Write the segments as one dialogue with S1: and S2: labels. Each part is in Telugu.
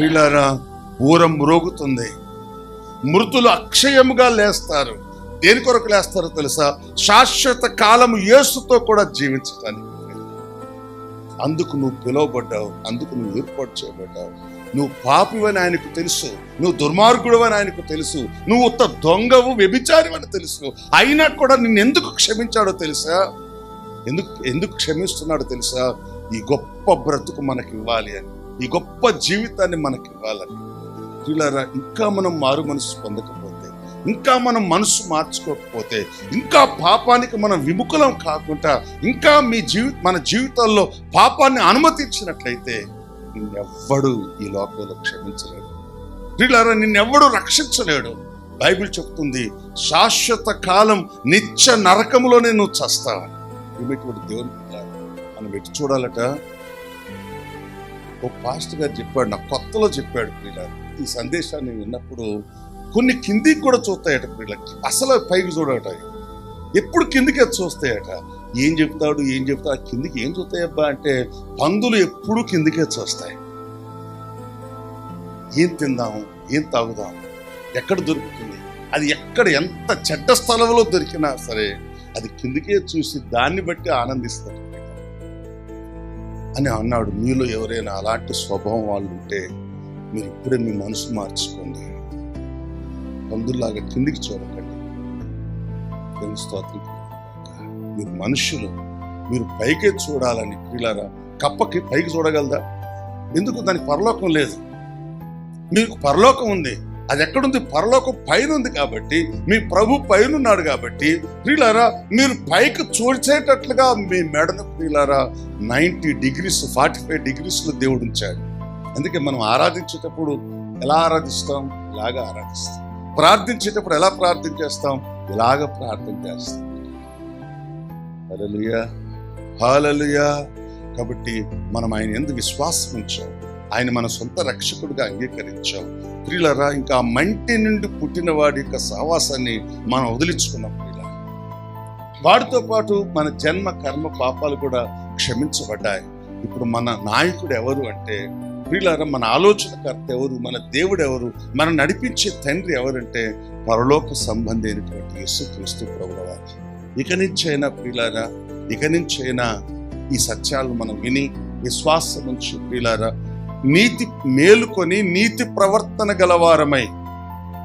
S1: పిల్లరా ఊరం మ్రోగుతుంది. మృతులు అక్షయముగా లేస్తారు. దేని కొరకు లేస్తారో తెలుసా? శాశ్వత కాలము యేసుతో కూడా జీవించటానికి. అందుకు నువ్వు పిలువబడ్డావు అందుకు నువ్వు ఏర్పాటు చేయబడ్డావు. నువ్వు పాపివని ఆయనకు తెలుసు నువ్వు దుర్మార్గుడవని ఆయనకు తెలుసు నువ్వు ఉత్త దొంగవు వ్యభిచారివని తెలుసు. అయినా కూడా నిన్ను ఎందుకు క్షమించాడో తెలుసా? ఎందుకు ఎందుకు క్షమిస్తున్నాడో తెలుసా? ఈ గొప్ప బ్రతుకు మనకి ఇవ్వాలి అని. ఈ గొప్ప జీవితాన్ని మనకి ఇవ్వాలని ప్రియులారా ఇంకా మనం మారు మనసు పొందకపోతే ఇంకా మనం మనసు మార్చుకోకపోతే ఇంకా పాపానికి మనం విముఖలం కాకుండా ఇంకా మీ జీవి మన జీవితాల్లో పాపాన్ని అనుమతించినట్లయితే నిన్నెవ్వడు ఈ లోకంలో క్షమించలేడు. ప్రియులారా నిన్నెవ్వడు రక్షించలేడు. బైబిల్ చెప్తుంది శాశ్వత కాలం నిత్య నరకములోనే నువ్వు చస్తావని. ఇటువంటి దేవుని మనం ఎటు చూడాలట? ఓ పాస్టర్ గారు చెప్పాడు నా కొత్తలో చెప్పాడు పిల్లలు ఈ సందేశాన్ని విన్నప్పుడు కొన్ని కిందికి కూడా చూస్తాయట పిల్లలకి అసలు పైకి చూడట. ఎప్పుడు కిందికి చూస్తాయట. ఏం చెప్తాడు ఏం చెప్తాడు కిందికి ఏం చూస్తాయబ్బా అంటే పందులు ఎప్పుడు కిందికే చూస్తాయి. ఏం తిందాం ఏం తాగుదాం ఎక్కడ దొరుకుతుంది అది ఎక్కడ ఎంత చెడ్డ స్థలంలో దొరికినా సరే అది కిందికే చూసి దాన్ని బట్టి ఆనందిస్తారు అని అన్నాడు. మీలో ఎవరైనా అలాంటి స్వభావం వాళ్ళు ఉంటే మీరు ఇప్పుడే మీ మనసు మార్చుకోండి. పందుల్లాగా కిందికి చూడకండి. దేవుని స్తోత్రం. మీరు మనుషులు. మీరు పైకే చూడాలని పిల్లరా కప్పకి పైకి చూడగలదా? ఎందుకు? దానికి పరలోకం లేదు. మీకు పరలోకం ఉంది. అది ఎక్కడుంది? పరలోకం పైన ఉంది కాబట్టి మీ ప్రభు పైన ఉన్నాడు కాబట్టి ప్రియులారా మీరు పైకి చూచేటట్లుగా మీ మెడను ప్రియులారా నైంటీ డిగ్రీస్ ఫార్టీ ఫైవ్ డిగ్రీస్లో దేవుడు ఉంచాడు. అందుకే మనం ఆరాధించేటప్పుడు ఎలా ఆరాధిస్తాం? ఇలాగ ఆరాధిస్తాం. ప్రార్థించేటప్పుడు ఎలా ప్రార్థన చేస్తాం? ఇలాగ ప్రార్థన చేస్తాం. హల్లెలూయా. హల్లెలూయా. కాబట్టి మనం ఆయన ఎందుకు విశ్వాసం ఉంచాం ఆయన మన సొంత రక్షకుడిగా అంగీకరించాం ప్రియులరా ఇంకా మంటి నుండి పుట్టిన వాడి యొక్క సహవాసాన్ని మనం వదిలించుకున్నాం ప్రియుల వాడితో పాటు మన జన్మ కర్మ పాపాలు కూడా క్షమించబడ్డాయి. ఇప్పుడు మన నాయకుడు ఎవరు అంటే ప్రియులారా మన ఆలోచనకర్త ఎవరు మన దేవుడు ఎవరు మనం నడిపించే తండ్రి ఎవరంటే పరలోక సంబంధి అయినటువంటి యేసుక్రీస్తు క్రీస్తు ప్రభులవారు ఇక నుంచైనా ప్రియులారా ఇక నుంచైనా ఈ సత్యాలను మనం విని విశ్వాసం నుంచి ప్రియులారా నీతి మేలుకొని నీతి ప్రవర్తన గలవారమై.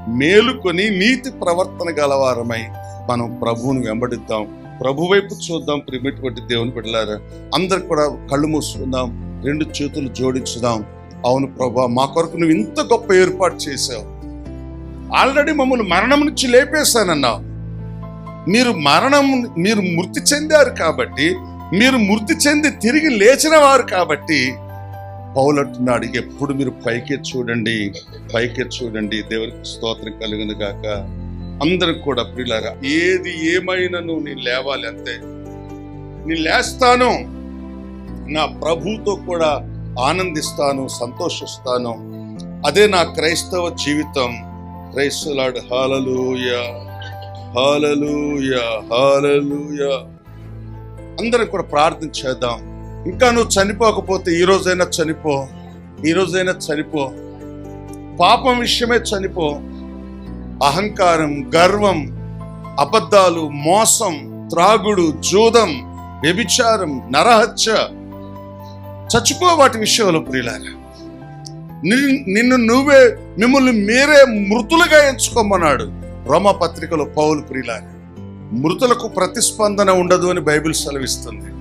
S1: మేలుకొని నీతి ప్రవర్తన గలవారమై. మనం ప్రభువును వెంబడిద్దాం. ప్రభు వైపు చూద్దాం ప్రిమిటువంటి దేవుని బిడ్డలారా. అందరు కూడా కళ్ళు మూసుకుందాం. రెండు చేతులు జోడించుదాం. అవును ప్రభా మా కొరకు నువ్వు ఇంత గొప్ప ఏర్పాటు చేశావు. ఆల్రెడీ మమ్మల్ని మరణం నుంచి లేపేశానన్నావు. మీరు మరణం మీరు మృతి చెందారు కాబట్టి మీరు మృతి చెంది తిరిగి లేచిన వారు కాబట్టి పౌలంటున్నాడు ఎప్పుడు మీరు పైకే చూడండి పైకే చూడండి దేవునికి స్తోత్రం కలిగింది గాక. అందరికి కూడా ప్రియులారా ఏది ఏమైనా నువ్వు నేను లేవాలి అంతే నేను లేస్తాను నా ప్రభుతో కూడా ఆనందిస్తాను సంతోషిస్తాను. అదే నా క్రైస్తవ జీవితం. క్రైస్తలాడు హాలలుయ హాలలుయ హాలలుయ అందరం కూడా ప్రార్థన చేద్దాం. ఇంకా నువ్వు చనిపోకపోతే ఈ రోజైనా చనిపో ఈ రోజైనా చనిపో. పాపం విషయమే చనిపో. అహంకారం గర్వం అబద్ధాలు మోసం త్రాగుడు జూదం వ్యభిచారం నరహత్య. చచ్చిపో వాటి విషయంలో ప్రియులారా. నిన్- నిన్ను నువ్వే మిమ్మల్ని మీరే మృతులుగా ఎంచుకోమన్నాడు రోమ పత్రికలో పౌలు ప్రియులారా. మృతులకు ప్రతిస్పందన ఉండదు అని బైబిల్ సెలవిస్తుంది.